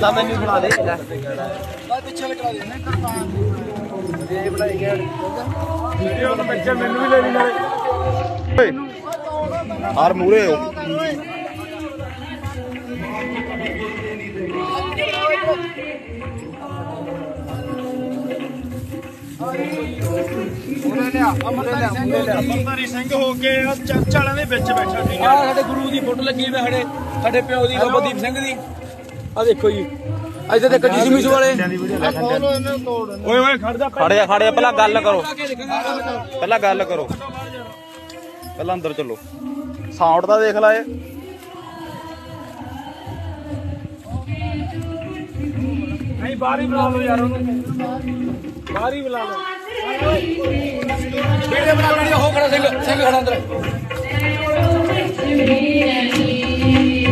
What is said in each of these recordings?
ਲਾ ਮੈਨੂੰ ਬਣਾ ਦੇ। ਲੈ ਵੀਡੀਓ ਤਾਂ ਬੱਚੇ ਮੈਨੂੰ ਵੀ ਲੈ ਲਈ ਨਾਲੇ। ਆਰ ਮੂਰੇ ਹੋ ਅੰਮ੍ਰਿਤਧਾਰੀ ਸਿੰਘ ਹੋ ਕੇ ਚਰਚ ਵਾਲਿਆਂ ਦੇ ਵਿੱਚ ਬੈਠਾ ਸੀ। ਆ ਸਾਡੇ ਗੁਰੂ ਦੀ ਫੋਟੋ ਲੱਗੀ ਹੋਈ ਹੈ ਸਾਡੇ। ਸਾਡੇ ਪਿਓ ਦੀ ਬਾਬਾ ਦੀਪ ਸਿੰਘ ਦੀ। ਆ ਦੇਖੋ ਜੀ। ਇੱਥੇ ਤੇ ਕੱਜੀ ਸਮੀਸ ਵਾਲੇ। ਓਏ ਓਏ ਖੜ ਜਾ। ਖੜੇ ਜਾ ਖੜੇ ਜਾ। ਪਹਿਲਾਂ ਗੱਲ ਕਰੋ। ਪਹਿਲਾਂ ਗੱਲ ਕਰੋ। ਪਹਿਲਾਂ ਅੰਦਰ ਚੱਲੋ। ਸਾਊਂਡ ਤਾਂ ਦੇਖ ਲੈ ਨਹੀਂ ਬਾਹਰ ਹੀ ਬੁਲਾ ਲਓ ਯਾਰ ਉਹਨੂੰ। ਬਾਹਰ ਹੀ ਬੁਲਾ ਲਓ। ਵੀਡੀਓ ਬਣਾ ਲੈਣੀ ਉਹ ਖੜਾ ਸਿੰਘ ਸਿੰਘ ਖੜਾ ਅੰਦਰ?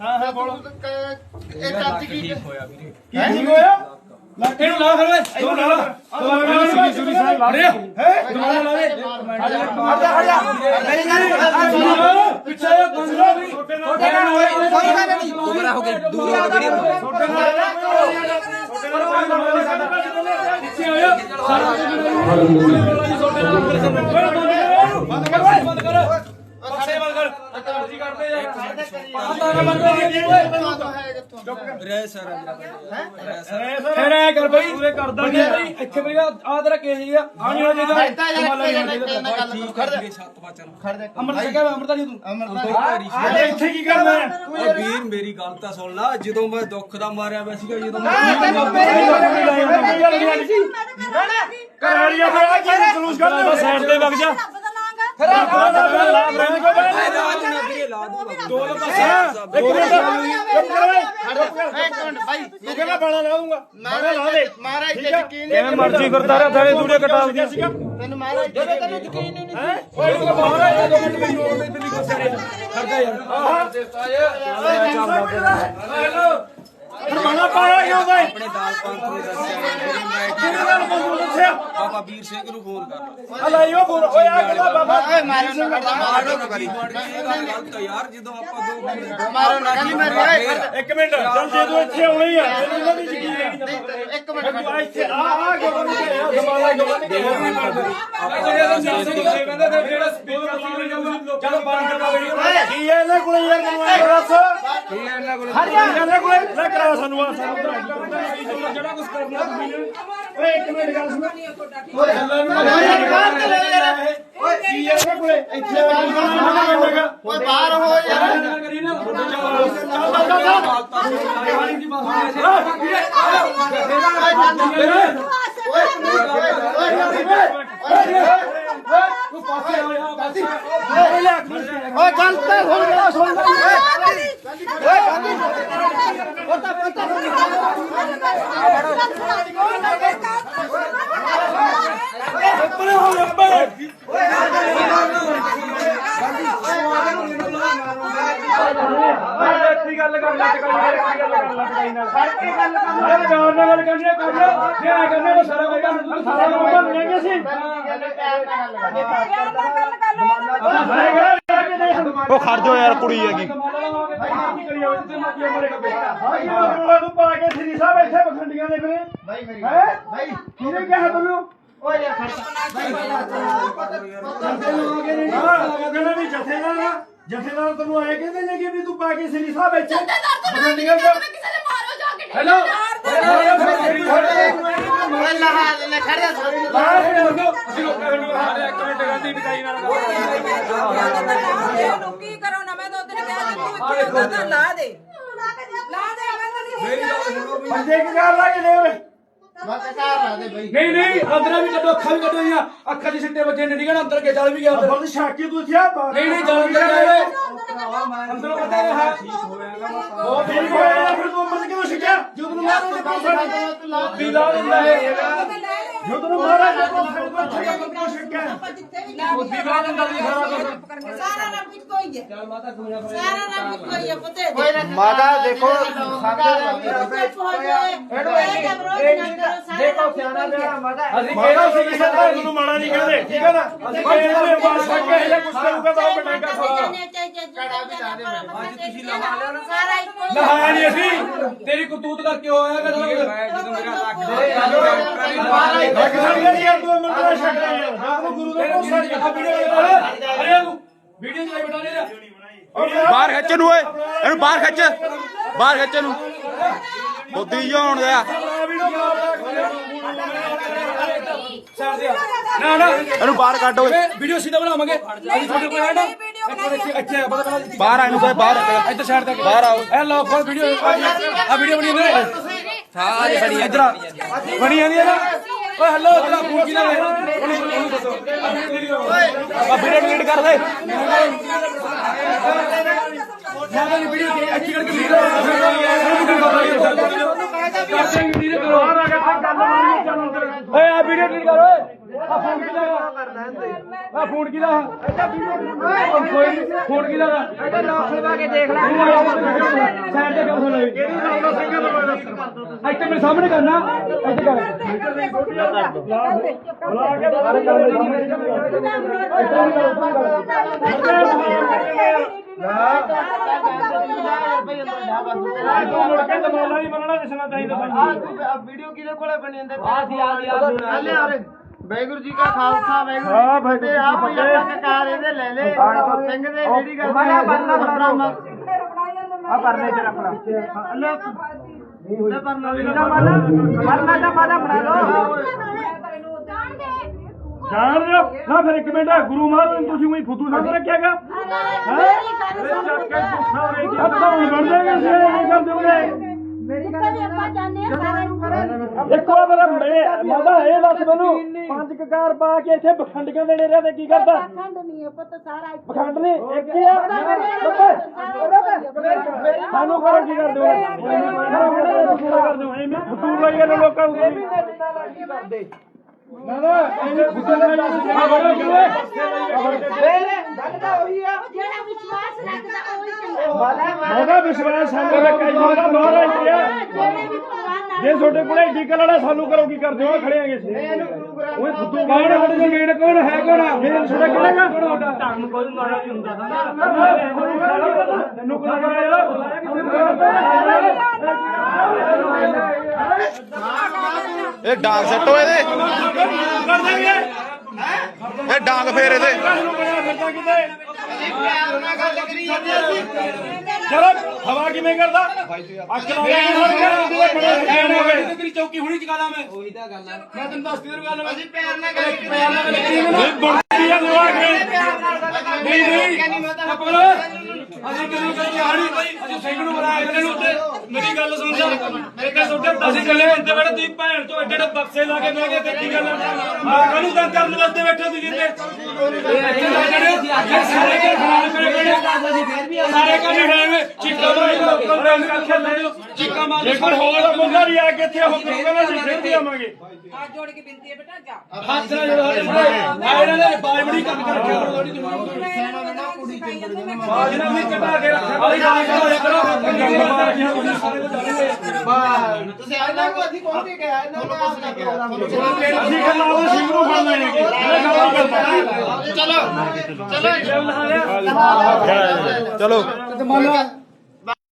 ਹਾਂ ਆ ਗਈ ਦੂਰ ਹੋ ਗਈ ਵੀਡੀਓ ਛੋਟੇ ਨਾਲ ਛੋਟੇ ਨਾਲ ਪਿੱਛੇ ਆਇਆ ਸਾਰਾ ਬੰਦ ਕਰ ਓਏ ਬੰਦ ਕਰ ਪਾਸੇ ਬੰਦ ਕਰ ਜੀ ਕਰਦੇ ਯਾਰ ਬੰਦ ਕਰ ਰੇ ਸਰ ਫਿਰ ਐ ਕਰ ਬਈ ਪੂਰੇ ਕਰਦਾ ਨਹੀਂ ਇੱਥੇ ਵੀ ਆ ਤੇਰਾ ਕੇਸ ਜੀ ਆ ਆ ਨਹੀਂ ਹੋ ਜਾਏਗਾ ਬੈਠਾ ਯਾਰ ਇੱਕ ਮਿੰਟ ਨਾਲ ਗੱਲ ਖੜ ਦੇ ਛੱਤ ਪਾਚਨ ਖੜ ਦੇ ਅਮਰ ਸਿੰਘ ਅਮਰਤਾ ਜੀ ਤੂੰ ਅਮਰਤਾ ਆ ਇੱਥੇ ਕੀ ਕਰਨਾ ਹੈ ਓਏ ਵੀਰ ਮੇਰੀ ਗੱਲ ਤਾਂ ਸੁਣ ਲੈ। ਜਦੋਂ ਮੈਂ ਦੁੱਖ ਦਾ ਮਾਰਿਆ ਪਿਆ ਸੀਗਾ ਜਦੋਂ ਕਰਾੜੀਆਂ ਫਿਰ ਆ ਕੀ ਜਲੂਸ ਕਰਦਾ ਸਾਈਡ ਤੇ ਵਗ ਜਾ ਦੋ ਇੱਕ ਮਿੰਟ ਭਾਈ ਤੂੰ ਕਹਿੰਦਾ ਬਾਣਾ ਲਾਉਂਗਾ ਬਾਣਾ ਲਾ ਦੇ ਮਹਾਰਾਜ ਤੇ ਹੈ ਯਕੀਨ ਕਿਵੇਂ ਮਰਜ਼ੀ ਕਰਦਾ ਰਿਹਾ ਥਾਲੇ ਦੂੜੇ ਕਟਾ ਦਿਆ ਸੀਗਾ ਤੈਨੂੰ ਮਹਾਰਾਜ ਤੇ ਤੈਨੂੰ ਯਕੀਨ ਹੀ ਨਹੀਂ ਹੈ ਓਏ ਤੂੰ ਬਾਹਰ ਆ ਦੋ ਮਿੰਟ ਮੇਰੀ ਨੋਟ ਤੇ ਨਹੀਂ ਗੁੱਸੇ ਕਰਦਾ ਯਾਰ ਹੈਲੋ ਬਾਣਾ ਪਾਇਆ ਕਿਉਂ ਬਈ ਆਪਣੇ ਦਾਲ ਪੰਥ ਨੂੰ ਦੱਸਿਆ ਕਿਹਨੇ ਨਾਲ ਬੰਦੂ ਦੱਸਿਆ? ਬਾਬਾ ਵੀਰ ਸਿੰਘ ਨੂੰ ਫੋਨ ਕਰ ਹਲਾ ਇਹੋ ਬੋਲ ਓਏ ਆ ਕਿਹਦਾ ਬਾਬਾ ਓਏ ਮਾਰੋ ਨਾ ਖੜ ਜਾ ਮਾਰੋ ਨਾ ਕਰੀ ਇਹ ਗੱਲ ਗਲਤ ਆ ਯਾਰ ਜਦੋਂ ਆਪਾਂ ਦੋ ਬੰਦੇ ਮਾਰੋ ਨਾ ਕਹਿੰਦੀ ਮੈਂ ਓਏ ਖੜ ਜਾ। ਇੱਕ ਮਿੰਟ ਚੱਲ ਜੇ ਤੂੰ ਇੱਥੇ ਆਉਣਾ ਆ ਇਹਨਾਂ ਦੀ ਇੱਕ ਮਿੰਟ ਤੂੰ ਆ ਇੱਥੇ ਆ ਆ ਕਿਉਂ ਨਹੀਂ ਕਿਹਾ ਜਮਾਲਾ ਕਿਉਂ ਨਹੀਂ ਜਦੋਂ ਬੰਦ ਕਰਨਾ ਵੀਡੀਓ ਕੀ ਇਹਨਾਂ ਕੋਲੇ ਯਾਰ ਮੈਨੂੰ ਦੱਸ। ਕੀ ਇਹਨਾਂ ਕੋਲੇ? ਜਾ। ਇਹਨਾਂ ਕੋਲੇ? ਲੈ ਕਰਾ ਸਾਨੂੰ ਆ ਸਾਨੂੰ ਜਿਹੜਾ ਕੁਝ ਕਰਨਾ ਤੁਸੀਂ ਨੇ। ਓਏ ਇੱਕ ਮਿੰਟ ਗੱਲ ਸੁਣ। ਓਏ ਯਾਰ ਬਾਹਰ ਚਲੇ ਯਾਰ। ਓਏ ਕੀ ਇਹਨਾਂ ਕੋਲੇ? ਇੱਥੇ ਬਾਹਰ ਹੋ ਯਾਰ ਓਏ ਗੱਲ ਤਾਂ ਸੁਣ ਲੈ ਸੁਣ ਲੈ ਓਏ ਗਾਂਧੀ ਕੀ ਗੱਲ ਕਰ ਲੈ ਟਕਾਈ ਨਾਲ ਕੀ ਗੱਲ ਕਰ ਲੈ ਟਕਾਈ ਨਾਲ ਸੜ ਕੇ ਗੱਲ ਕਰ ਲੈ ਜਾਨ ਨਾਲ ਗੱਲ ਕਰਨੀ ਕਰ ਲੈ ਜੇ ਆ ਕਰਨੇ ਤਾਂ ਸਾਰਾ ਕੁਝ ਤੂੰ ਸਾਰਾ ਕੁਝ ਬਣ ਜਾਏਗਾ ਸੀ ਉਹ ਖੜ ਜਾ ਯਾਰ ਕੁੜੀ ਹੈਗੀ। ਤੂੰ ਪਾ ਕੇ ਸ੍ਰੀ ਸਾਹਿਬ ਇੱਥੇ ਬਖੰਡੀਆਂ ਦੇ ਫਿਰੇ ਭਾਈ ਮੇਰੀ ਹੈ ਭਾਈ ਕਿਹਨੇ ਕਿਹਾ ਤੈਨੂੰ ਓਏ ਯਾਰ ਖੜ ਜਾ ਹਾਂ ਉਹ ਕਹਿੰਦਾ ਵੀ ਜਥੇਦਾਰ ਆ ਜਥੇਦਾਰ ਤੈਨੂੰ ਆਏ ਕਹਿੰਦੇ ਨੇ ਕਿ ਵੀ ਤੂੰ ਪਾ ਕੇ ਸ੍ਰੀ ਸਾਹਿਬ ਇੱਥੇ ਬਖੰਡੀਆਂ ਦਾ ਹੈਲੋ ਓਏ ਲਹਾ ਲੈ ਖੜ ਜਾ ਕੀ ਕਰੋ ਨਾ ਮੈਂ ਤਾਂ ਉਧਰ ਕਹਿ ਦਿੱਤੀ ਤੂੰ ਇੱਥੇ ਉਹਦਾ ਲਾ ਦੇ ਲਾ ਦੇ ਮੈਂ ਤਾਂ ਨਹੀਂ ਬੰਦੇ ਕੀ ਕਰ ਲਾਗੇ ਨੇ ਓਏ ਮੈਂ ਤਾਂ ਘਰ ਲਾ ਦੇ ਭਾਈ ਨਹੀਂ ਨਹੀਂ ਅੰਦਰਾਂ ਵੀ ਕੱਢੋ ਅੱਖਾਂ ਵੀ ਕੱਢੋ ਜਾਂ ਅੱਖਾਂ ਦੇ ਸਿੱਟੇ ਬੱਚੇ ਨੇ ਡਿਗਣ ਅੰਦਰ ਕੇ ਚੱਲ ਵੀ ਗਿਆ ਅੰਦਰ। ਬਹੁਤ ਸ਼ਾਕੀ ਤੂੰ ਥਿਆ ਨਹੀਂ ਨਹੀਂ ਚੱਲ ਅੰਦਰ ਗਏ ਅੰਦਰੋਂ ਕੱਢਿਆ ਰਿਹਾ ਉਹ ਫਿਰ ਕੋਈ ਫਿਰ ਤੂੰ ਅੰਮ੍ਰਿਤ ਕਿਉਂ ਛਕਿਆ ਜਦੋਂ ਨੂੰ ਮਾਰੋ ਤੇ ਦੀ ਲਾ ਦਿੰਦਾ ਹੈ ਜਦੋਂ ਨੂੰ ਮਾਰਾ ਤੇ ਕੋਲ ਸਾਡੇ ਕੋਲ ਛਕਿਆ ਬੰਦ ਕਿਉਂ ਛਕਿਆ ਉਹ ਦੀਵਾ ਦਿੰਦਾ ਜੀ ਸਾਰਾ ਕੁਝ ਸਾਰਾ ਨਾ ਕੁਝ ਕੋਈ ਹੈ ਚਲ ਮਾਤਾ ਨਾ ਸਾਰਾ ਨਾ ਕੁਝ ਕੋਈ ਹੈ ਪਤੇ। ਮਾਤਾ ਦੇਖੋ ਦੇਖੋ ਸਿਆਣਾ ਬਿਆਣਾ ਮਾਤਾ ਅਸੀਂ ਮਾਰਾ ਸੀ ਕਿਸੇ ਦਾ ਤੁਹਾਨੂੰ ਮਾੜਾ ਨਹੀਂ ਕਹਿੰਦੇ ਠੀਕ ਹੈ। ਨਾ ਅਸੀਂ ਇਹਦੇ ਬਾਅਦ ਛੱਕ ਕੇ ਇਹ ਕੁਝ ਕਰੂਗਾ ਤਾਂ ਉਹ ਬਣਾਏਗਾ ਸਾਰਾ ਸਾਰਾ ਇੱਕੋ ਹੀ ਨਹਾਇਆ ਨਹੀਂ ਅਸੀਂ ਤੇਰੀ ਕਰਤੂਤ ਕਰਕੇ ਹੋਇਆ ਕਿ ਜਦੋਂ ਮੇਰਾ ਲੱਗ ਸਕਦੀ ਯਾਰ ਤੂੰ ਅੰਮ੍ਰਿਤ ਦਾ ਛਕ ਰਿਹਾ ਯਾਰ ਜਦੋਂ ਗੁਰੂ ਦੇ ਕੋਲ ਸਾਡੇ ਅਰੇ ਤੂੰ ਵੀਡੀਓ ਚ ਬਟਾ ਲੈ ਬਾਹਰ ਖਿੱਚ ਨੂੰ ਓਏ ਇਹਨੂੰ ਬਾਹਰ ਖਿੱਚ ਬਾਹਰ ਖਿੱਚ ਬੁੱਧੀ ਜਾਉਣ ਦਿਆ ਛੱਡ ਦਿਆ ਨਾ ਨਾ ਇਹਨੂੰ ਬਾਹਰ ਕੱਢ ਓਏ ਵੀਡੀਓ ਸਿੱਧਾ ਬਣਾਵਾਂਗੇ ਅਸੀਂ ਤੁਹਾਡੇ ਕੋਲ ਪਤਾ ਬਾਹਰ ਆ ਇਹਨੂੰ ਕੋਈ ਬਾਹਰ ਇੱਧਰ ਸਾਈਡ ਤੇ ਬਾਹਰ ਆਓ। ਇਹ ਲਓ ਫੋਨ ਵੀਡੀਓ ਆ ਵੀਡੀਓ ਬਣੀ ਨੇ ਸਾਰੇ ਬਣੀ ਇੱਧਰ। ਬਣੀ ਜਾਂਦੀ ਹੈ ਨਾ ਓਏ ਹਲੋ ਤੇਰਾ ਫੋਨ ਕਿਹਦਾ ਹੈ? ਉਹਨੂੰ ਉਹਨੂੰ ਦੱਸੋ। ਆ ਵੀਡੀਓ ਡਿਲੀਟ ਕਰ ਦੇ। ਮਾਤਾ ਦੀ ਵੀਡੀਓ ਅੱਛੀ ਕਰਕੇ ਵੀਡੀਓ ਕਰੋ ਓਏ ਆ ਵੀਡੀਓ ਡਿਲੀਟ ਕਰ ਓਏ। ਆ ਫੋਨ ਕਿਹਦਾ ਆ? ਫੋਨ ਕਿਹਦਾ ਕੋਈ ਫੋਨ ਕਿਹਦਾ ਦਾ ਇਹਦਾ ਲੋਕ ਲਵਾ ਕੇ ਦੇਖ ਲੈ ਸਾਈਡ ਤੇ ਕਿਉਂ ਲਈ ਇੱਥੇ ਮੇਰੇ ਸਾਹਮਣੇ ਕਰਨਾ ਇੱਥੇ ਕਰ। ਤੂੰ ਮੁੜ ਕੇ ਦਮਾਲਾ ਨਹੀਂ ਬਣਨਾ ਦੱਸਣਾ ਚਾਹੀਦਾ ਸਾਨੂੰ ਵੀਡੀਓ ਕਿਹਦੇ ਕੋਲੇ ਬਣੀ ਜਾਂਦੇ ਆ ਸੀ ਆ ਸੀ ਆ ਲੈ ਆਰੇ ਵਾਹਿਗੁਰੂ ਜੀ ਕਾ ਖਾਲਸਾ ਵਾਹਿਗੁਰੂ ਹਾਂ, ਜੀ ਕੀ ਜੀ ਆਪ ਹੀ ਫਤਿਹ। ਆਪਾਂ ਕਾਰ ਇਹਦੇ ਲੈ ਲੈ ਸਿੰਘ ਦੇ ਜਿਹੜੀ ਗੱਲ ਮੈਂ ਪਰਨਾ ਫੜਾ ਆ ਪਰਨੇ ਚ ਰੱਖ ਲਾ ਲੈ ਪਰਨਾ ਵੀ ਨਾ ਮਾਲਾ ਪਰਨਾ ਦਾ ਮਾਲਾ ਫੜਾ ਲਓ ਜਾਣ ਦਿਓ। ਨਾ ਫਿਰ ਇੱਕ ਮਿੰਟ ਗੁਰੂ ਮਹਾਰਾਜ ਨੂੰ ਤੁਸੀਂ ਕੋਈ ਫੁੱਦੂ ਸਮਝ ਰੱਖਿਆਗਾ। ਸਭ ਤਾਂ ਹੁਣ ਬਣ ਜਾਏਗਾ ਜੇ ਇਹ ਕਰ ਦਿਓਗੇ। ਇੱਕ ਵਾਰ ਮੇਰਾ ਮੈਂ ਮਾਦਾ ਇਹ ਦੱਸ ਮੈਨੂੰ ਪੰਜ ਕਕਾਰ ਪਾ ਕੇ ਇੱਥੇ ਬਖੰਡੀਆਂ ਦੇਣੇ ਰਿਆ ਤੇ ਕੀ ਕਰਦਾ? ਬਖੰਡ ਨੇ ਇੱਕ ਹੀ ਆ। ਸਾਨੂੰ ਕਰੋ ਕੀ ਕਰ ਦਿਓ ਪੂਰਾ ਕਰ ਦਿਓ ਐਵੇਂ ਫਤੂਰ ਲਾਈ ਜਾਂਦੇ ਲੋਕਾਂ ਨੂੰ ਨਾ ਨਾ ਐਵੇਂ ਫਤੂਰ ਲਾਈ ਜਾਂਦੇ ਆ। ਬੜਾ ਕੀ ਹੈ ਉਹਦਾ ਵਿਸ਼ਵਾਸ ਸਾਨੂੰ ਰੱਖਿਆ ਜਾਂਦਾ ਮਹਾਰਾਜ ਤੇ ਆ ਜੇ। ਤੁਹਾਡੇ ਕੋਲੇ ਏਡੀ ਕਲੜਾ ਸਾਨੂੰ ਕਰੋ ਕੀ ਕਰਦੇ ਹੋ? ਖੜੇ ਆਂਗੇ ਸੀ ਓਏ ਫੁੱਦੂ ਕੌਣ ਸਾਡੇ ਦੇ ਮੇਨ ਕੌਣ ਹੈ ਕੌਣ ਮੇਨ ਤੁਹਾਡਾ ਕਿਹੜਾ ਗਾ ਤੁਹਾਨੂੰ ਕੋਈ ਮਾਰਾ ਨਹੀਂ ਹੁੰਦਾ ਤੈਨੂੰ ਕੋਈ ਕਰਾਇਆ ਇਹ ਡਾਂਗ ਸੱਟੋ ਇਹਦੇ? ਕਰ ਦੇਂਗੇ ਇਹ ਡਾਂਗ ਫੇਰ ਇਹਦੇ। ਜਰਾ ਹਵਾ ਕਿਵੇਂ ਕਰਦਾ? ਅੱਖ ਲਾ ਕੇ ਬੜੇ ਸਿਆਣੇ ਹੋ ਗਏ ਤੇਰੀ ਚੌਕੀ ਹੁਣੀ ਚਕਾ ਦਾਂ ਮੈਂ। ਉਹੀ ਤਾਂ ਗੱਲ ਹੈ ਮੈਂ ਤੈਨੂੰ ਦੱਸ ਕਿਹੜੀ ਗੱਲ। ਮੈਂ ਅਸੀਂ ਪਿਆਰ ਨਾਲ ਨਹੀਂ ਗੁੰਡੀ ਆ ਲਵਾ ਕੇ ਨਹੀਂ ਨਹੀਂ। ਚੁੱਪ ਕਰੋ ਅਸੀਂ ਕਿਹਨੂੰ ਕਹੀ ਹਾੜੀ ਅਸੀਂ ਸਿੰਘ ਨੂੰ ਬੁਲਾਇਆ ਇਹਨਾਂ ਨੂੰ ਉੱਤੇ ਮੇਰੀ ਗੱਲ ਸੁਣ ਜਾ। ਇੱਕ ਛੋਟੇ ਅਸੀਂ ਚੱਲੇ ਬੰਦੇ ਬੜੇ ਤੁਸੀਂ ਭੈਣ ਤੋਂ ਐਡੇ ਐਡੇ ਬਕਸੇ ਲਾ ਕੇ ਬਹਿ ਗਏ ਤੇ ਕੀ ਗੱਲ ਆ ਕਾਹਨੂੰ ਤੰਗ ਕਰਨ ਵਾਸਤੇ ਬੈਠੇ ਤੁਸੀਂ ਤੇ ਸਾਰੇ ਕੰਮ ਹੈ ਚੀਕਾ ਮਾਰੀ ਲੋਕਾਂ ਨੂੰ ਰੰਗ ਰੱਖਿਆ ਲੈ ਚੀਕਾ ਮਾਰ। ਜੇ ਕੋਈ ਹੋਰ ਮੁੰਡਾ ਵੀ ਆ ਕੇ ਇੱਥੇ ਉਹ ਕਰੂਗਾ ਨਾ ਅਸੀਂ ਫਿਰ ਵੀ ਆਵਾਂਗੇ। ਹੱਥ ਜੋੜ ਕੇ ਬੇਨਤੀ ਹੈ ਬੇਟਾ ਜਾ। ਹੱਥ ਨਾਲ ਜਿਹੜਾ ਆ ਇਹਨਾਂ ਨੇ ਬਾਜ ਬੜੀ ਕੰਮ ਕਰ ਰੱਖਿਆ ਥੋੜੀ ਜਿਹੀ ਮੈਂ ਇਹਨਾਂ ਨੂੰ ਨਾਲ ਸਿਖਾਈ ਜਾਂਦੀ ਮੈਂ ਬਾਜ ਨਾਲ ਵੀ ਕਟਾ ਕੇ ਰੱਖਿਆ। ਬਾਈ ਗੱਲ ਕਰੋ ਕਰੋ ਜਾਣਗੇ ਤੁਸੀਂ ਇਹਨਾਂ ਕੋ ਅਸੀਂ ਪਹੁੰਚ ਕੇ ਗਿਆ ਇਹਨਾਂ ਦਾ ਆਪਣਾ ਪ੍ਰੋਗਰਾਮ ਅਸੀਂ ਗੱਲਾਂ ਉਹ ਸਿੰਘ ਨੂੰ ਫੜ ਲੈਣੇ ਇਹ ਗੱਲ ਕਰਦਾ ਚਲੋ ਚਲੋ ਚਲੋ